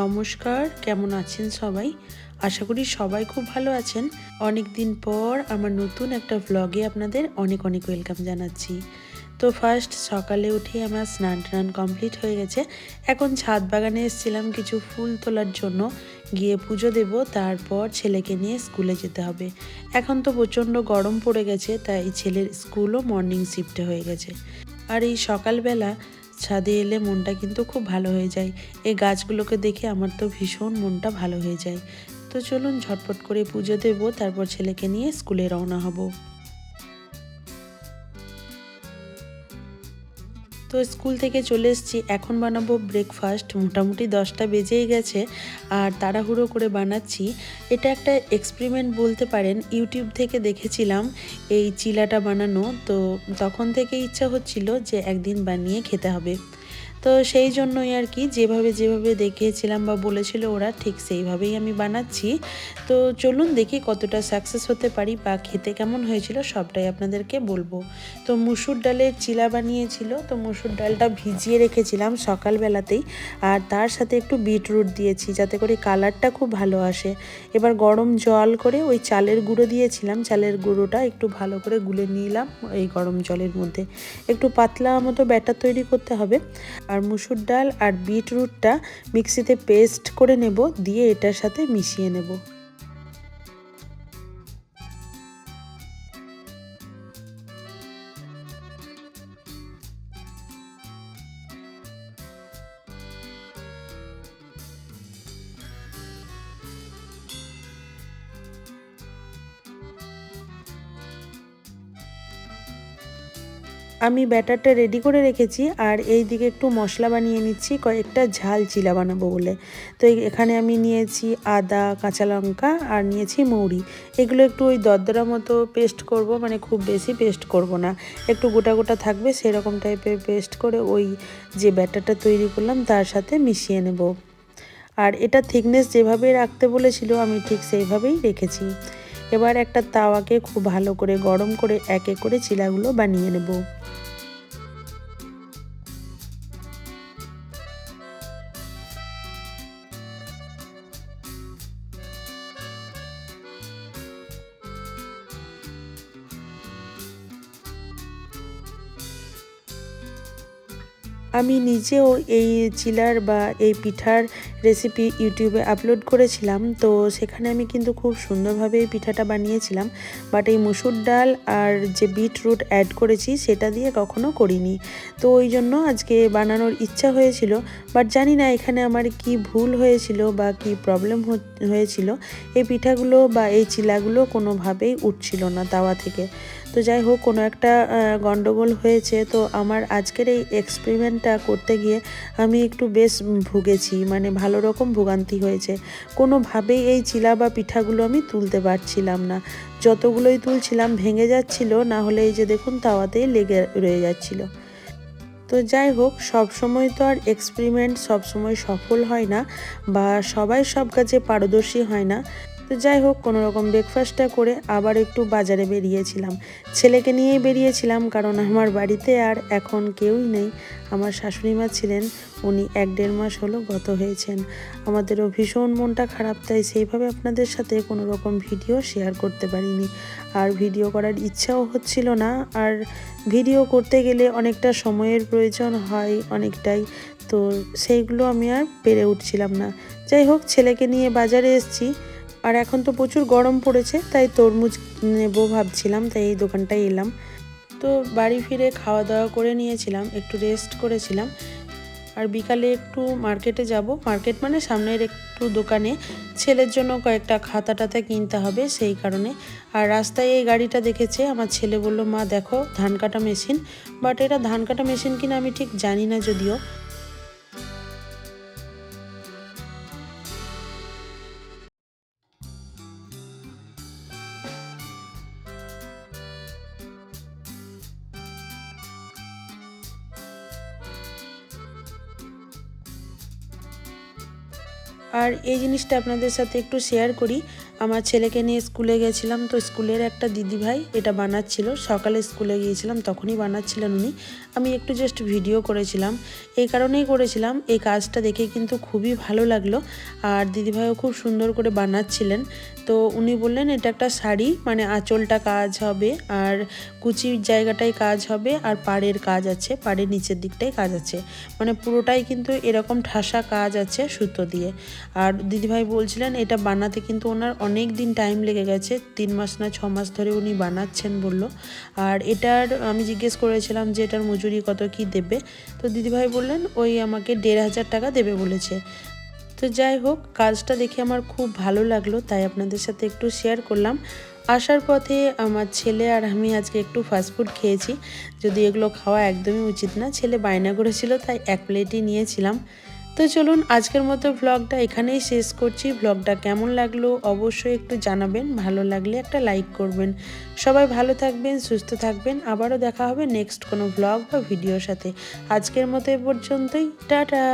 নমস্কার, কেমন আছেন সবাই? আশা করি সবাই খুব ভালো আছেন। অনেক দিন পর আমার নতুন একটা ভ্লগে আপনাদের অনেক অনেক ওয়েলকাম জানাচ্ছি। তো ফার্স্ট সকালে উঠে আমার স্নান টান কমপ্লিট হয়ে গেছে। এখন ছাদ বাগানে এসেছিলাম কিছু ফুল তোলার জন্য। গিয়ে পুজো দেব, তারপর ছেলেকে নিয়ে স্কুলে যেতে হবে। এখন তো প্রচণ্ড গরম পড়ে গেছে, তাই ছেলের স্কুলও মর্নিং শিফটে হয়ে গেছে। আর এই সকালবেলা ছাদে এলে মনটা কিন্তু খুব ভালো হয়ে যায়। এই গাছগুলোকে দেখে আমার তো ভীষণ মনটা ভালো হয়ে যায়। তো চলুন ঝটপট করে পুজো দেবো, তারপর ছেলেকে নিয়ে স্কুলে রওনা হব। তো স্কুল থেকে চলে এসেছি। এখন বানাবো ব্রেকফাস্ট মোটামুটি দশটা বেজেই গেছে আর তাড়াহুড়ো করে বানাচ্ছি। এটা একটা এক্সপেরিমেন্ট বলতে পারেন। ইউটিউব থেকে দেখেছিলাম এই চিলাটা বানানো। তো তখন থেকে ইচ্ছা হচ্ছিল যে একদিন বানিয়ে খেতে হবে। তো সেই জন্যই আর কি যেভাবে যেভাবে দেখিয়েছিলাম বা বলেছিল ওরা, ঠিক সেইভাবেই আমি বানাচ্ছি। তো চলুন দেখি কতটা সাকসেস হতে পারি বা খেতে কেমন হয়েছিল, সবটাই আপনাদেরকে বলব। তো মুসুর ডালের চিলা বানিয়েছিল, তো মুসুর ডালটা ভিজিয়ে রেখেছিলাম সকালবেলাতেই। আর তার সাথে একটু বিটরুট দিয়েছি, যাতে করে কালারটা খুব ভালো আসে। এবার গরম জল করে ওই চালের গুঁড়ো দিয়েছিলাম, চালের গুঁড়োটা একটু ভালো করে গুলে নিলাম এই গরম জলের মধ্যে। একটু পাতলা মতো ব্যাটার তৈরি করতে হবে। আর মুসুর ডাল আর বিটরুটটা মিক্সিতে পেস্ট করে নেব দিয়ে এটার সাথে মিশিয়ে নেব। আমি ব্যাটারটা রেডি করে রেখেছি আর এই দিকে একটু মশলা বানিয়ে নিচ্ছি, কয়েকটা ঝাল চিলা বানাবো বলে। তো এখানে আমি নিয়েছি আদা, কাঁচা লঙ্কা আর নিয়েছি মৌরি। এগুলো একটু ওই দরদরা মতো পেস্ট করব মানে খুব বেশি পেস্ট করব না। একটু গোটা গোটা থাকবে, সেরকম টাইপের পেস্ট করে ওই যে ব্যাটারটা তৈরি করলাম, তার সাথে মিশিয়ে নেব। আর এটা থিকনেস যেভাবে রাখতে বলেছিল, আমি ঠিক সেইভাবেই রেখেছি। এবার একটা তাওয়াকে খুব ভালো করে গরম করে এক এক করে চিলাগুলো বানিয়ে নেব। আমি নিজেও এই চিলার বা এই পিঠার রেসিপি ইউটিউবে আপলোড করেছিলাম। তো সেখানে আমি কিন্তু খুব সুন্দরভাবে এই পিঠাটা বানিয়েছিলাম। বাট এই মুসুর ডাল আর যে বিটরুট অ্যাড করেছি, সেটা দিয়ে কখনো করিনি। তো ওই জন্য আজকে বানানোর ইচ্ছা হয়েছিল। বাট জানি না এখানে আমার কি ভুল হয়েছিল বা কি প্রবলেম হয়েছিল। এই পিঠাগুলো বা এই চিলাগুলো কোনোভাবেই উঠছিল না তাওয়া থেকে। তো যাই হোক, কোনো একটা গণ্ডগোল হয়েছে। তো আমার আজকের এই এক্সপেরিমেন্টটা করতে গিয়ে আমি একটু বেশ ভুগেছি মানে ভালো রকম ভোগান্তি হয়েছে। কোনোভাবেই এই চিলা বা পিঠাগুলো আমি তুলতে পারছিলাম না। যতগুলোই তুলছিলাম, ভেঙে যাচ্ছিল, না হলে এই যে দেখুন, তাওয়াতেই লেগে রয়ে যাচ্ছিল। তো যাই হোক সব সময় তো আর এক্সপেরিমেন্ট সব সময় সফল হয় না, বা সবাই সব কাজে পারদর্শী হয় না। তো যাই হোক কোনো রকম ব্রেকফাস্টটা করে আবার একটু বাজারে বেরিয়েছিলাম। ছেলেকে নিয়েই বেরিয়েছিলাম কারণ আমার বাড়িতে আর এখন কেউই নেই। আমার শাশুড়ি মা ছিলেন, উনি এক দেড় মাস হলো গত হয়েছেন। আমাদেরও ভীষণ মনটা খারাপ, তাই সেইভাবে আপনাদের সাথে কোনো রকম ভিডিও শেয়ার করতে পারিনি। আর ভিডিও করার ইচ্ছাও হচ্ছিল না, আর ভিডিও করতে গেলে অনেকটা সময়ের প্রয়োজন হয় অনেকটাই, তো সেইগুলো আমি আর পেরে উঠছিলাম না। যাই হোক, ছেলেকে নিয়ে বাজারে এসছি। আর এখন তো প্রচুর গরম পড়েছে, তাই তরমুজ নেব ভাবছিলাম, তাই এই দোকানটায় এলাম। তো বাড়ি ফিরে খাওয়া দাওয়া করে নিয়েছিলাম, একটু রেস্ট করেছিলাম। আর বিকালে একটু মার্কেটে যাব। মার্কেট মানে সামনের একটু দোকানে ছেলের জন্য কয়েকটা খাতা টাতা কিনতে হবে, সেই কারণে। আর রাস্তায় এই গাড়িটা দেখেছে, আমার ছেলে বলল, মা, দেখো, ধান কাটা মেশিন বাট এটা ধান কাটা মেশিন কিনা আমি ঠিক জানি না যদিও। আর এই জিনিসটা আপনাদের সাথে একটু শেয়ার করি। আমার ছেলেকে নিয়ে স্কুলে গেছিলাম, তো স্কুলের একটা দিদিভাই এটা বানাচ্ছিল। সকালে স্কুলে গিয়েছিলাম, তখনই বানাচ্ছিলেন উনি। আমি একটু জাস্ট ভিডিও করেছিলাম। এই কারণেই করেছিলাম। এই কাজটা দেখে কিন্তু খুবই ভালো লাগল। আর দিদিভাইও খুব সুন্দর করে বানাচ্ছিলেন। তো উনি বললেন, এটা একটা শাড়ি মানে আঁচলটা কাজ হবে, আর কুচির জায়গাটায় কাজ হবে, আর পাড়ের কাজ আছে, পাড়ের নিচের দিকটায় কাজ আছে। মানে পুরোটাই কিন্তু এরকম ঠাসা কাজ আছে সুতো দিয়ে। আর দিদিভাই বলছিলেন, এটা বানাতে কিন্তু ওনার অনেক দিন টাইম লেগে গেছে, তিন মাস না ছ মাস ধরে উনি বানাচ্ছেন বলল। আর এটার আমি জিজ্ঞেস করেছিলাম যে এটার মজুরি কত, কি দেবে? তো দিদিভাই বললেন, ওই আমাকে দেড় হাজার টাকা দেবে বলেছে। তো যাই হোক, কাজটা দেখে আমার খুব ভালো লাগল, তাই আপনাদের সাথে একটু শেয়ার করলাম। আসার পথে আমার ছেলে আর আমি আজকে একটু ফাস্টফুড খেয়েছি, যদি এগুলো খাওয়া একদমই উচিত না। ছেলে বায়না করেছিল, তাই এক প্লেটই নিয়েছিলাম। তো চলুন আজকের মতো ভ্লগটা এখানেই শেষ করছি। ব্লগটা কেমন লাগল অবশ্যই একটু জানাবেন। ভালো লাগলে একটা লাইক করবেন। সবাই ভালো থাকবেন, সুস্থ থাকবেন। আবারও দেখা হবে নেক্সট কোনো ভ্লগ বা ভিডিওর সাথে। আজকের মতো এ পর্যন্তই। টাটা!